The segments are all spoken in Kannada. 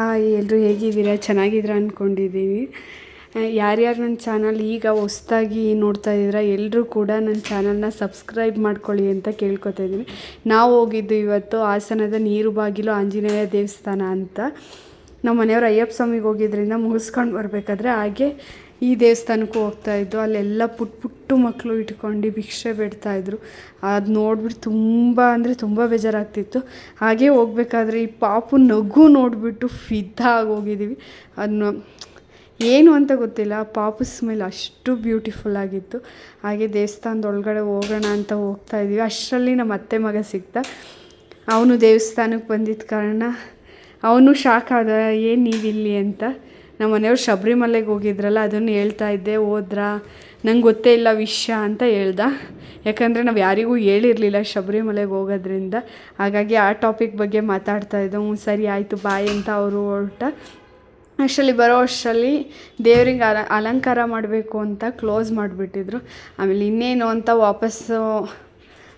ಹಾಯ್ ಎಲ್ಲರೂ ಹೇಗಿದ್ದೀರಾ? ಚೆನ್ನಾಗಿದ್ದೀರಾ ಅಂದ್ಕೊಂಡಿದ್ದೀನಿ ಯಾರ್ಯಾರು ನನ್ನ ಚಾನಲ್ ಈಗ ಹೊಸ್ದಾಗಿ ನೋಡ್ತಾ ಇದ್ದೀರಾ ಎಲ್ಲರೂ ಕೂಡ ನನ್ನ ಚಾನಲ್ನ ಸಬ್ಸ್ಕ್ರೈಬ್ ಮಾಡ್ಕೊಳ್ಳಿ ಅಂತ ಕೇಳ್ಕೊತಾ ಇದ್ದೀನಿ. ನಾವು ಹೋಗಿದ್ದು ಇವತ್ತು ಹಾಸನದ ನೀರು ಬಾಗಿಲು ಆಂಜನೇಯ ದೇವಸ್ಥಾನ ಅಂತ. ನಮ್ಮ ಮನೆಯವರು ಅಯ್ಯಪ್ಪ ಸ್ವಾಮಿಗೆ ಹೋಗಿದ್ರಿಂದ ಮುಗಿಸ್ಕೊಂಡು ಬರಬೇಕಾದ್ರೆ ಹಾಗೆ ಈ ದೇವಸ್ಥಾನಕ್ಕೂ ಹೋಗ್ತಾ ಇದ್ದು, ಅಲ್ಲೆಲ್ಲ ಪುಟ್ಟ ಪುಟ್ಟು ಮಕ್ಕಳು ಇಟ್ಕೊಂಡು ಭಿಕ್ಷೆ ಬಿಡ್ತಾಯಿದ್ರು ಅದು ನೋಡ್ಬಿಟ್ಟು ತುಂಬ ಅಂದರೆ ತುಂಬ ಬೇಜಾರಾಗ್ತಿತ್ತು. ಹಾಗೆ ಹೋಗ್ಬೇಕಾದ್ರೆ ಈ ಪಾಪು ನಗು ನೋಡಿಬಿಟ್ಟು ಫಿದಾ ಹೋಗಿದ್ದೀವಿ ಅದನ್ನ ಏನು ಅಂತ ಗೊತ್ತಿಲ್ಲ. ಪಾಪು ಸ್ಮೆಲ್ ಅಷ್ಟು ಬ್ಯೂಟಿಫುಲ್ ಆಗಿತ್ತು. ಹಾಗೆ ದೇವಸ್ಥಾನದ ಒಳಗಡೆ ಹೋಗೋಣ ಅಂತ ಹೋಗ್ತಾ ಇದ್ದೀವಿ. ಅಷ್ಟರಲ್ಲಿ ನಮ್ಮ ಅತ್ತೆ ಮಗ ಸಿಕ್ತ. ಅವನು ದೇವಸ್ಥಾನಕ್ಕೆ ಬಂದಿದ್ದ ಕಾರಣ ಅವನು ಶಾಕ್ ಆದ, ಏನು ನೀವಿಲ್ಲಿ? ಅಂತ. ನಮ್ಮ ಮನೆಯವ್ರು ಶಬರಿಮಲೆಗೆ ಹೋಗಿದ್ರಲ್ಲ, ಅದನ್ನು ಹೇಳ್ತಾ ಇದ್ದೆ, ಹೋದ್ರಾ? ನಂಗೆ ಗೊತ್ತೇ ಇಲ್ಲ ವಿಷಯ ಅಂತ ಹೇಳ್ದ. ಯಾಕಂದರೆ ನಾವು ಯಾರಿಗೂ ಹೇಳಿರಲಿಲ್ಲ ಶಬರಿಮಲೆಗೆ ಹೋಗೋದ್ರಿಂದ. ಹಾಗಾಗಿ ಆ ಟಾಪಿಕ್ ಬಗ್ಗೆ ಮಾತಾಡ್ತಾ ಇದ್ದೋ. ಹ್ಞೂ ಸರಿ ಆಯಿತು ಬಾಯ್ ಅಂತ ಅವರು ಹೊರಟ. ಅಷ್ಟರಲ್ಲಿ ಬರೋ ಅಷ್ಟರಲ್ಲಿ ದೇವ್ರಿಗೆ ಅಲ, ಅಲಂಕಾರ ಮಾಡಬೇಕು ಅಂತ ಕ್ಲೋಸ್ ಮಾಡಿಬಿಟ್ಟಿದ್ರು. ಆಮೇಲೆ ಇನ್ನೇನು ಅಂತ ವಾಪಸ್ಸು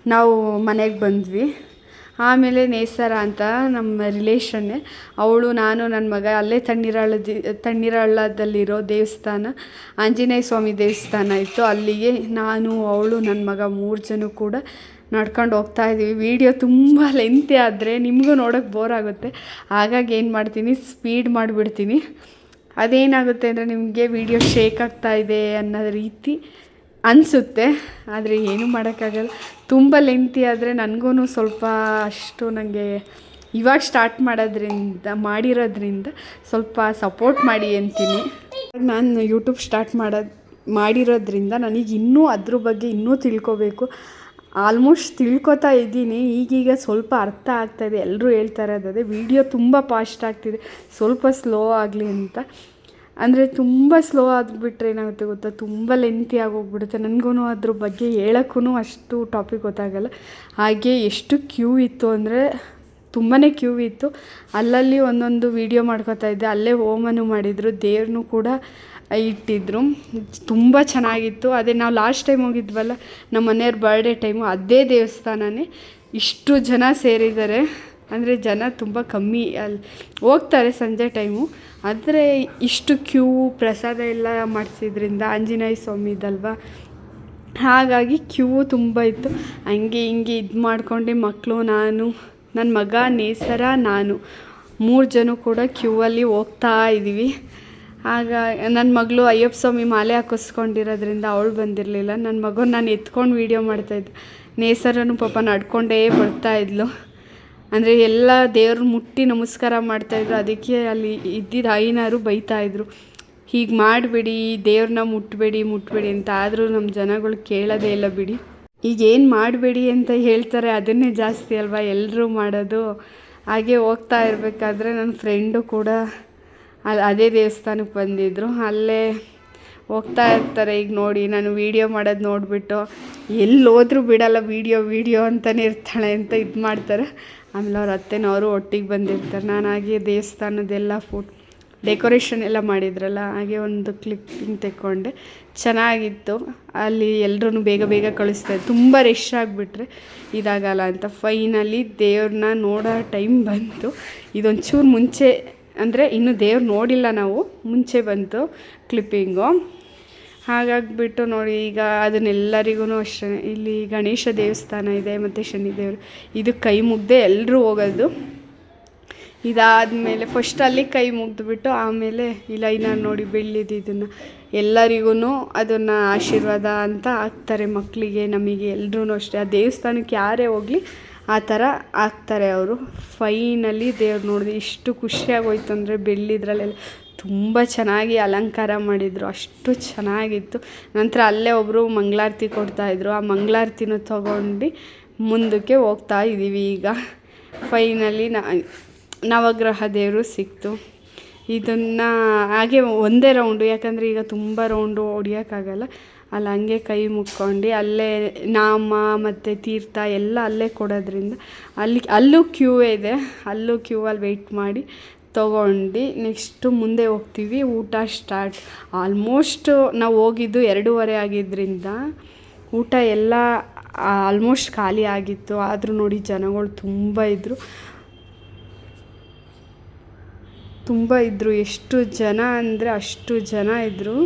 ನಾವು ಮನೆಗೆ ಬಂದ್ವಿ. ಆಮೇಲೆ ನೇಸರ ಅಂತ ನಮ್ಮ ರಿಲೇಷನ್ನೇ ಅವಳು, ನಾನು ನನ್ನ ಮಗ ಅಲ್ಲೇ ತಣ್ಣೀರಳ್ಳದಿ ತಣ್ಣೀರಳ್ಳದಲ್ಲಿರೋ ದೇವಸ್ಥಾನ, ಆಂಜನೇಯ ಸ್ವಾಮಿ ದೇವಸ್ಥಾನ ಇತ್ತು. ಅಲ್ಲಿಗೆ ನಾನು, ಅವಳು ನನ್ನ ಮಗ ಮೂರು ಜನ ಕೂಡ ನಡ್ಕೊಂಡು ಹೋಗ್ತಾ ಇದ್ದೀವಿ. ವಿಡಿಯೋ ತುಂಬ ಲೆಂತಿ ಆದರೆ ನಿಮಗೂ ನೋಡೋಕ್ಕೆ ಬೋರ್ ಆಗುತ್ತೆ. ಹಾಗಾಗಿ ಏನು ಮಾಡ್ತೀನಿ? ಸ್ಪೀಡ್ ಮಾಡಿಬಿಡ್ತೀನಿ. ಅದೇನಾಗುತ್ತೆ ಅಂದರೆ ನಿಮಗೆ ವಿಡಿಯೋ ಶೇಕ್ ಆಗ್ತಾ ಇದೆ ಅನ್ನೋ ರೀತಿ ಅನಿಸುತ್ತೆ, ಆದರೆ ಏನೂ ಮಾಡೋಕ್ಕಾಗಲ್ಲ. ತುಂಬ ಲೆಂತಿ ಆದರೆ ನನಗೂ ಸ್ವಲ್ಪ ಅಷ್ಟು ನನಗೆ ಇವಾಗ ಸ್ಟಾರ್ಟ್ ಮಾಡೋದ್ರಿಂದ, ಮಾಡಿರೋದ್ರಿಂದ ಸ್ವಲ್ಪ ಸಪೋರ್ಟ್ ಮಾಡಿ ಅಂತೀನಿ. ನಾನು ಯೂಟ್ಯೂಬ್ ಸ್ಟಾರ್ಟ್ ಮಾಡೋದು ಮಾಡಿರೋದ್ರಿಂದ ನನಗೆ ಇನ್ನೂ ಅದ್ರ ಬಗ್ಗೆ ಇನ್ನೂ ತಿಳ್ಕೊಬೇಕು. ಆಲ್ಮೋಸ್ಟ್ ತಿಳ್ಕೊತಾ ಇದ್ದೀನಿ. ಈಗೀಗ ಸ್ವಲ್ಪ ಅರ್ಥ ಆಗ್ತಾಯಿದೆ ಎಲ್ಲರೂ ಹೇಳ್ತಾ ಇರೋದೇ ವಿಡಿಯೋ ತುಂಬ ಫಾಸ್ಟ್ ಆಗ್ತಿದೆ. ಸ್ವಲ್ಪ ಸ್ಲೋ ಆಗಲಿ ಅಂತ. ಅಂದರೆ ತುಂಬ ಸ್ಲೋ ಆಗಿಬಿಟ್ರೆ ಏನಾಗುತ್ತೆ ಗೊತ್ತಾ? ತುಂಬ ಲೆಂತಿ ಆಗೋಗ್ಬಿಡುತ್ತೆ. ನನಗೂ ಅದ್ರ ಬಗ್ಗೆ ಹೇಳೋಕ್ಕೂ ಅಷ್ಟು ಟಾಪಿಕ್ ಗೊತ್ತಾಗಲ್ಲ. ಹಾಗೆ ಎಷ್ಟು ಕ್ಯೂ ಇತ್ತು ಅಂದರೆ ತುಂಬಾ ಕ್ಯೂ ಇತ್ತು. ಅಲ್ಲಲ್ಲಿ ಒಂದೊಂದು ವೀಡಿಯೋ ಮಾಡ್ಕೋತಾ ಇದ್ದೆ. ಅಲ್ಲೇ ಹೋಮನು ಮಾಡಿದರು. ದೇವ್ರನ್ನೂ ಕೂಡ ಇಟ್ಟಿದ್ರು. ತುಂಬ ಚೆನ್ನಾಗಿತ್ತು. ಅದೇ ನಾವು ಲಾಸ್ಟ್ ಟೈಮ್ ಹೋಗಿದ್ವಲ್ಲ ನಮ್ಮ ಮನೆಯವ್ರ ಬರ್ಡೇ ಟೈಮು ಅದೇ ದೇವಸ್ಥಾನನೇ. ಇಷ್ಟು ಜನ ಸೇರಿದ್ದಾರೆ. ಅಂದರೆ ಜನ ತುಂಬ ಕಮ್ಮಿ ಅಲ್ಲಿ ಹೋಗ್ತಾರೆ ಸಂಜೆ ಟೈಮು ಆದರೆ ಇಷ್ಟು ಕ್ಯೂ ಪ್ರಸಾದ ಎಲ್ಲ ಮಾಡಿಸಿದ್ರಿಂದ ಆಂಜನೇಯ ಸ್ವಾಮಿದಲ್ವಾ ಹಾಗಾಗಿ ಕ್ಯೂ ತುಂಬ ಇತ್ತು. ಹಂಗೆ ಹಿಂಗೆ ಇದು ಮಾಡಿಕೊಂಡೆ ಮಕ್ಕಳು ನಾನು ನನ್ನ ಮಗ, ನೇಸರ, ನಾನು. ಮೂರು ಜನ ಕೂಡ ಕ್ಯೂವಲ್ಲಿ ಹೋಗ್ತಾ ಇದ್ದೀವಿ. ಆಗ ನನ್ನ ಮಗಳು ಅಯ್ಯಪ್ಪ ಸ್ವಾಮಿ ಮಾಲೆ ಹಾಕಿಸ್ಕೊಂಡಿರೋದ್ರಿಂದ ಅವಳು ಬಂದಿರಲಿಲ್ಲ. ನನ್ನ ಮಗನ ನಾನು ಎತ್ಕೊಂಡು ವೀಡಿಯೋ ಮಾಡ್ತಾಯಿದ್ದೆ ನೇಸರನು ಪಾಪ ನಡ್ಕೊಂಡೇ ಬರ್ತಾಯಿದ್ಲು ಅಂದರೆ ಎಲ್ಲ ದೇವ್ರು ಮುಟ್ಟಿ ನಮಸ್ಕಾರ ಮಾಡ್ತಾಯಿದ್ರು ಅದಕ್ಕೆ ಅಲ್ಲಿ ಇದ್ದಿದ್ದ ಐನಾರು ಬೈತಾಯಿದ್ರು ಹೀಗೆ ಮಾಡಬೇಡಿ ದೇವ್ರನ್ನ ಮುಟ್ಟಬೇಡಿ ಮುಟ್ಟಬೇಡಿ ಅಂತ. ಆದರೂ ನಮ್ಮ ಜನಗಳು ಕೇಳೋದೇ ಇಲ್ಲ ಬಿಡಿ. ಈಗ ಏನು ಮಾಡಬೇಡಿ ಅಂತ ಹೇಳ್ತಾರೆ ಅದನ್ನೇ ಜಾಸ್ತಿ ಅಲ್ವಾ ಎಲ್ಲರೂ ಮಾಡೋದು. ಹಾಗೆ ಹೋಗ್ತಾ ಇರಬೇಕಾದ್ರೆ ನನ್ನ ಫ್ರೆಂಡು ಕೂಡ ಅಲ್ಲಿ ಅದೇ ದೇವಸ್ಥಾನಕ್ಕೆ ಬಂದಿದ್ದರು ಅಲ್ಲೇ ಹೋಗ್ತಾ ಇರ್ತಾರೆ. ಈಗ ನೋಡಿ, ನಾನು ವೀಡಿಯೋ ಮಾಡೋದು ನೋಡಿಬಿಟ್ಟು ಎಲ್ಲಿ ಹೋದ್ರೂ ಬಿಡಲ್ಲ ವೀಡಿಯೋ ವೀಡಿಯೋ ಅಂತಲೇ ಇರ್ತಾಳೆ ಅಂತ ಇದು ಮಾಡ್ತಾರೆ. ಆಮೇಲೆ ಅವ್ರ ಅತ್ತೆನವರು ಒಟ್ಟಿಗೆ ಬಂದಿರ್ತಾರೆ. ನಾನು ಹಾಗೆ ದೇವಸ್ಥಾನದೆಲ್ಲ ಫುಡ್ ಡೆಕೋರೇಷನ್ ಎಲ್ಲ ಮಾಡಿದ್ರಲ್ಲ, ಹಾಗೆ ಒಂದು ಕ್ಲಿಪ್ಪಿಂಗ್ ತೆಕ್ಕೊಂಡೆ. ಚೆನ್ನಾಗಿತ್ತು. ಅಲ್ಲಿ ಎಲ್ಲರೂ ಬೇಗ ಬೇಗ ಕಳಿಸ್ತಾರೆ ತುಂಬ ರಶ್ ಆಗಿಬಿಟ್ರೆ ಇದಾಗಲ್ಲ ಅಂತ. ಫೈನಲಿ ದೇವ್ರನ್ನ ನೋಡೋ ಟೈಮ್ ಬಂತು. ಇದೊಂಚೂರು ಮುಂಚೆ ಅಂದರೆ ಇನ್ನು ದೇವ್ರು ನೋಡಿಲ್ಲ ನಾವು, ಮುಂಚೆ ಬಂತು ಕ್ಲಿಪ್ಪಿಂಗು ಹಾಗಾಗಿಬಿಟ್ಟು ನೋಡಿ ಈಗ ಅದನ್ನೆಲ್ಲರಿಗೂ ಅಷ್ಟೇ. ಇಲ್ಲಿ ಗಣೇಶ ದೇವಸ್ಥಾನ ಇದೆ, ಮತ್ತು ಶನಿ ದೇವರು ಇದು ಕೈ ಮುಗ್ದೆ ಎಲ್ಲರೂ ಹೋಗೋದು. ಇದಾದಮೇಲೆ ಫಸ್ಟ್ ಅಲ್ಲಿ ಕೈ ಮುಗ್ದುಬಿಟ್ಟು ಆಮೇಲೆ ಇಲ್ಲ ಇನ್ನು ನೋಡಿ ಬೆಳ್ಳಿದ್ದು ಇದನ್ನು. ಎಲ್ಲರಿಗೂ ಅದನ್ನು ಆಶೀರ್ವಾದ ಅಂತ ಹಾಕ್ತಾರೆ ಮಕ್ಕಳಿಗೆ ನಮಗೆ ಎಲ್ರೂ ಅಷ್ಟೇ. ಆ ದೇವಸ್ಥಾನಕ್ಕೆ ಯಾರೇ ಹೋಗಲಿ ಆ ಥರ ಹಾಕ್ತಾರೆ ಅವರು. ಫೈನಲಿ ದೇವ್ರು ನೋಡಿದೆ ಇಷ್ಟು ಖುಷಿಯಾಗೋಯ್ತು ಅಂದರೆ ಬೆಳ್ಳಿದ್ರಲ್ಲೆಲ್ಲ ತುಂಬ ಚೆನ್ನಾಗಿ ಅಲಂಕಾರ ಮಾಡಿದರು. ಅಷ್ಟು ಚೆನ್ನಾಗಿತ್ತು. ನಂತರ ಅಲ್ಲೇ ಒಬ್ಬರು ಮಂಗಳಾರತಿ ಕೊಡ್ತಾಯಿದ್ರು ಆ ಮಂಗಳಾರತಿನೂ ತೊಗೊಂಡು ಮುಂದಕ್ಕೆ ಹೋಗ್ತಾ ಇದ್ದೀವಿ ಈಗ. ಫೈನಲಿ ನವಗ್ರಹ ದೇವರು ಸಿಕ್ತು. ಇದನ್ನು ಹಾಗೆ ಒಂದೇ ರೌಂಡು ಯಾಕಂದರೆ ಈಗ ತುಂಬ ರೌಂಡು ಹೊಡಿಯೋಕ್ಕಾಗಲ್ಲ ಅಲ್ಲಿ ಹಂಗೆ ಕೈ ಮುಕ್ಕೊಂಡು ಅಲ್ಲೇ ನಾಮ ಮತ್ತು ತೀರ್ಥ ಎಲ್ಲ ಅಲ್ಲೇ ಕೊಡೋದ್ರಿಂದ ಅಲ್ಲಿ, ಅಲ್ಲೂ ಕ್ಯೂ ಇದೆ. ಅಲ್ಲೂ ಕ್ಯೂ ಅಲ್ಲಿ ವೆಯ್ಟ್ ಮಾಡಿ ತೊಗೊಂಡು ನೆಕ್ಸ್ಟು ಮುಂದೆ ಹೋಗ್ತೀವಿ. ಊಟ ಸ್ಟಾರ್ಟ್ ಆಲ್ಮೋಸ್ಟ್ ನಾವು ಹೋಗಿದ್ದು ಎರಡೂವರೆ ಆಗಿದ್ದರಿಂದ ಊಟ ಎಲ್ಲ ಆಲ್ಮೋಸ್ಟ್ ಖಾಲಿ ಆಗಿತ್ತು. ಆದರೂ ನೋಡಿ ಜನಗಳು ತುಂಬ ಇದ್ದರು ತುಂಬ ಇದ್ದರು ಎಷ್ಟು ಜನ ಅಂದರೆ ಅಷ್ಟು ಜನ ಇದ್ದರು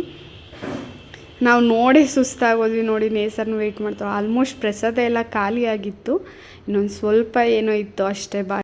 ನಾವು ನೋಡಿ ಸುಸ್ತಾಗೋದ್ವಿ ನೋಡಿ, ನೇಸರ್ನ ವೆಯ್ಟ್ ಮಾಡ್ತಾವೆ ಆಲ್ಮೋಸ್ಟ್ ಪ್ರಸಾದ ಎಲ್ಲ ಖಾಲಿಯಾಗಿತ್ತು. ಇನ್ನೊಂದು ಸ್ವಲ್ಪ ಏನೋ ಇತ್ತು ಅಷ್ಟೇ ಬಾ